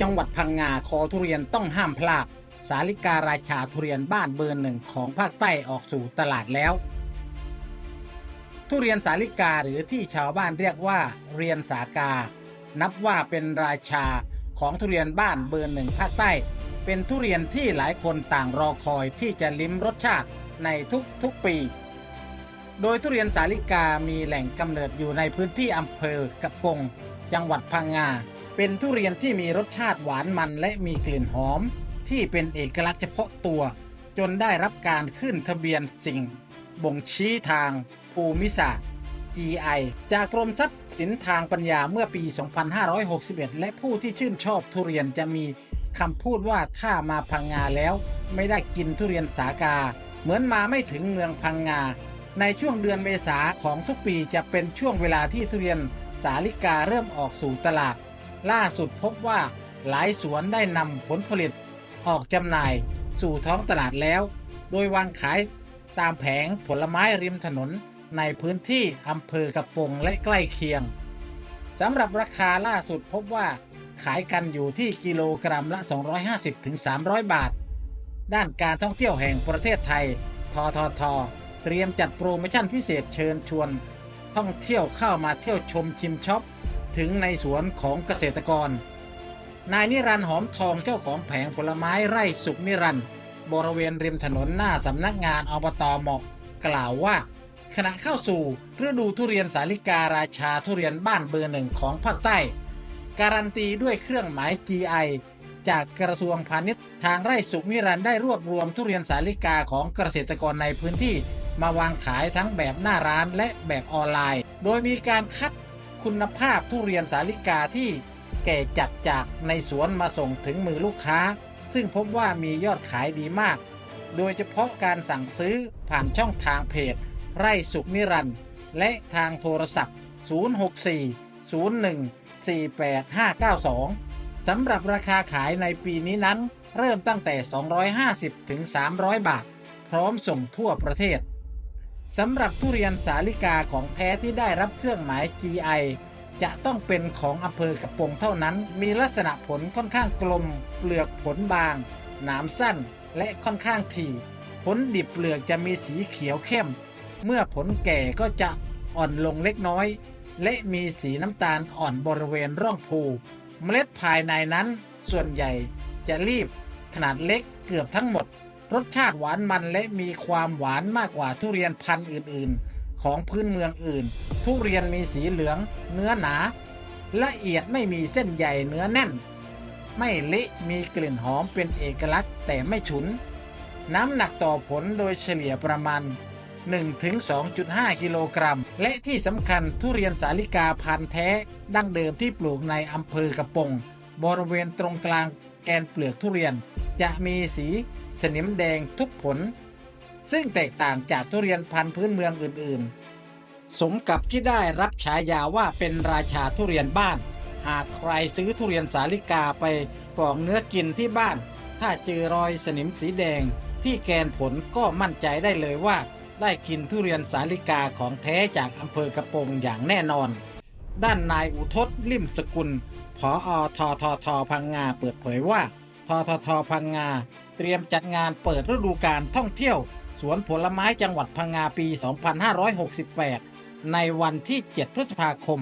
จังหวัดพังงาคอทุเรียนต้องห้ามพลาด สาลิการาชาทุเรียนบ้านเบอร์หนึ่งของภาคใต้ออกสู่ตลาดแล้ว ทุเรียนสาลิกาหรือที่ชาวบ้านเรียกว่า เรียนสากา นับว่าเป็นราชาของทุเรียนบ้านเบอร์หนึ่งภาคใต้ เป็นทุเรียนที่หลายคนต่างรอคอยที่จะลิ้มรสชาติในทุกๆปี โดยทุเรียนสาลิกามีแหล่งกำเนิดอยู่ในพื้นที่อำเภอกระปง จังหวัดพังงา เป็นทุเรียนที่มีรสชาติหวานมันและมีกลิ่นหอม ที่เป็นเอกลักษณ์เฉพาะตัว จนได้รับการขึ้นทะเบียนสิ่ง บ่งชี้ทาง ภูมิศาสตร์ GI จากกรมทรัพย์สินทางปัญญาเมื่อปี 2561 และผู้ที่ชื่นชอบทุเรียนจะมีคำพูดว่าถ้ามาพังงาแล้ว ไม่ได้กินทุเรียนสากา เหมือนมาไม่ถึงเมืองพังงา ในช่วงเดือนเมษาของทุกปีจะเป็นช่วงเวลาที่ทุเรียนสาลิกาเริ่มออกสู่ตลาด ล่าสุดพบว่าหลายสวนได้นำผลผลิตออกจำหน่ายสู่ท้องตลาดแล้ว โดยวางขายตามแผงผลไม้ริมถนนในพื้นที่อำเภอกระปงและใกล้เคียงสำหรับราคาล่าสุดพบว่าขายกันอยู่ที่กิโลกรัมละ 250-300 บาท ด้านการท่องเที่ยวแห่งประเทศไทย ททท เตรียมจัดโปรโมชั่นพิเศษเชิญชวน ท่องเที่ยวเข้ามาเที่ยวชมชิมช็อป ถึงในสวนของเกษตรกร นายนิรันดร์หอมทองเจ้าของแผงผลไม้ไร่สุขนิรันดร์บริเวณริมถนนหน้าสำนักงานอบตหมาะกล่าวว่า ขณะเข้าสู่ฤดูทุเรียนสาลิการาชาทุเรียนบ้านเบอร์หนึ่งของภาคใต้ การันตีด้วยเครื่องหมาย GI จากกระทรวงพาณิชย์ทางไร่สุขนิรันดร์ได้รวบรวมทุเรียนสาลิกาของเกษตรกรในพื้นที่มาวางขายทั้งแบบหน้าร้านและแบบออนไลน์ โดยมีการคัด คุณภาพทุเรียนสาลิกาที่แก่จัดจากในสวนมาส่งถึงมือลูกค้า ซึ่งพบว่ามียอดขายดีมาก โดยเฉพาะการสั่งซื้อผ่านช่องทางเพจ ไร่สุขนิรันด์และทางโทรศัพท์ 064 01 48592 สำหรับราคาขายในปีนี้นั้น เริ่มตั้งแต่ 250 ถึง 300 บาท พร้อมส่งทั่วประเทศ สำหรับทุเรียนสาลิกาของแท้ที่ได้รับเครื่องหมาย GI จะต้องเป็นของอำเภอกระปงเท่านั้น มีลักษณะผลค่อนข้างกลม เปลือกผลบาง หนามสั้น และค่อนข้างถี่ ผลดิบเปลือกจะมีสีเขียวเข้ม เมื่อผลแก่ก็จะอ่อนลงเล็กน้อย และมีสีน้ำตาลอ่อนบริเวณร่องภูเมล็ดภายในนั้นส่วนใหญ่จะรีบขนาดเล็กเกือบทั้งหมด รสชาติหวานมันและมีความหวานมากกว่าทุเรียนพันธุ์อื่นๆ ของพื้นเมืองอื่น ทุเรียนมีสีเหลือง เนื้อหนา ละเอียดไม่มีเส้นใหญ่เนื้อแน่น ไม่เละมีกลิ่นหอมเป็นเอกลักษณ์แต่ไม่ฉุน น้ำหนักต่อผลโดยเฉลี่ยประมาณ 1-2.5 กิโลกรัม และที่สำคัญทุเรียนสาลิกาพันธุ์แท้ ดั้งเดิมที่ปลูกในอำเภอกระปง บริเวณตรงกลาง กนเปลือกทุเรียน จะมีสีสนิมแดงทุกผล ซึ่งแตกต่างจากทุเรียนพันธุ์พื้นเมืองอื่นๆ สมกับที่ได้รับฉายาว่าเป็นราชาทุเรียนบ้าน หากใครซื้อทุเรียนสาลิกาไปปอกเนื้อกินที่บ้าน ถ้าเจอรอยสนิมสีแดงที่แกนผลก็มั่นใจได้เลยว่า ได้กินทุเรียนสาลิกาของแท้จากอำเภอกระโปงอย่างแน่นอน ด้านนายอุทศลิ่มสกุลผออทททพังงาเปิดเผยว่า ทททพังงา เตรียมจัดงานเปิดฤดูการท่องเที่ยว สวนผลไม้จังหวัดพังงาปี 2568 ในวันที่ 7 พฤษภาคม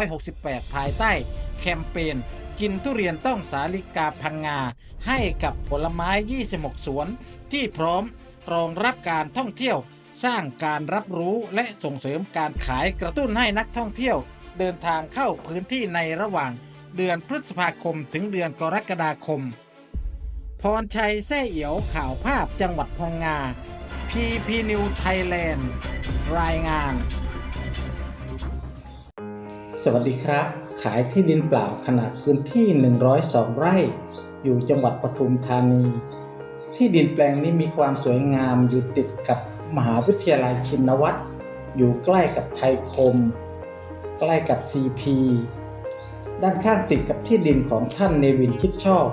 2568 ภายใต้ แคมเปญกินทุเรียนต้องสาลิกาพังงา ให้กับผลไม้ 26 สวน ที่พร้อมรองรับการท่องเที่ยว สร้างการรับรู้และส่งเสริมการขายกระตุ้นให้นักท่องเที่ยว เดินทางเข้าพื้นที่ในระหว่างเดือนพฤษภาคมถึงเดือนกรกฎาคม พรชัยแซ่เอียวข่าวภาพจังหวัดพังงา PP New Thailand รายงาน สวัสดีครับ ขายที่ดินเปล่าขนาดพื้นที่ 102 ไร่ อยู่จังหวัดปทุมธานี ที่ดินแปลงนี้มีความสวยงามอยู่ติดกับ มหาวิทยาลัยชินวัตรอยู่ใกล้กับไทยคม ใกล้กับ CP ด้านข้างติดกับที่ดินของท่านเนวินชิดชอบ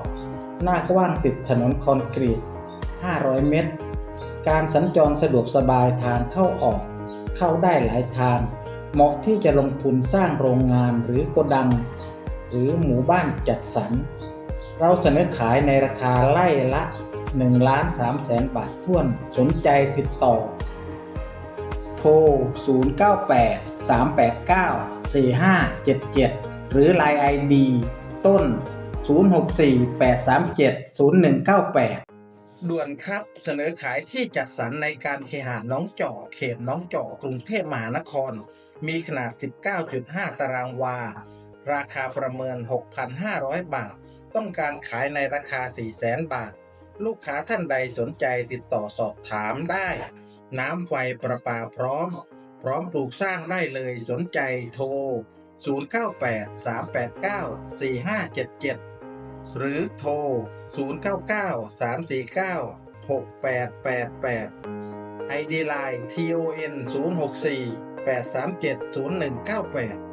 หน้ากว้างติดถนนคอนกรีต 500 เมตร การสัญจรสะดวกสบายทางเข้าออก เข้าได้หลายทาง เหมาะที่จะลงทุนสร้างโรงงานหรือโกดัง หรือหมู่บ้านจัดสรร เราเสนอขายในราคาไล่ละ1ล้าน3แสนบาทท้วนสนใจติดต่อ โทร 098 389 4577 หรือ Line ID ต้น 064 837 0198 ด่วนครับเสนอขายที่จัดสรรในการเคหะน้องจอเขตน้องจอกรุงเทพมหานคร มีขนาด 19.5 ตารางวา ราคาประเมิน 6,500 บาท ต้องการขายในราคา 400,000 บาท ลูกค้าท่านใดสนใจติดต่อสอบถามได้ น้ำไฟประปาพร้อม พร้อมปลูกสร้างได้เลยสนใจโทร 098 389 4577 หรือโทร 099 349 6888 ID Line TON 064 837 0198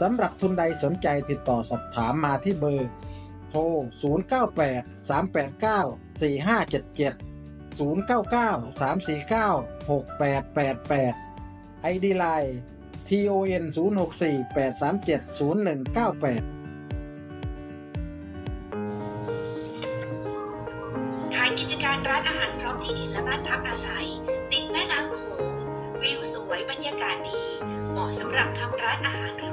สำหรับทุนใดสนใจติดต่อสอบถามมาที่เบอร์ โทร 098 389 4577 099 349 6888 ID Line TON 064 837 0198ขายกิจการร้านอาหารพร้อมที่ดินและบ้านพักอาศัย ติดแม่น้ำโขงวิวสวยบรรยากาศดี เหมาะสำหรับทำร้านอาหารหรือ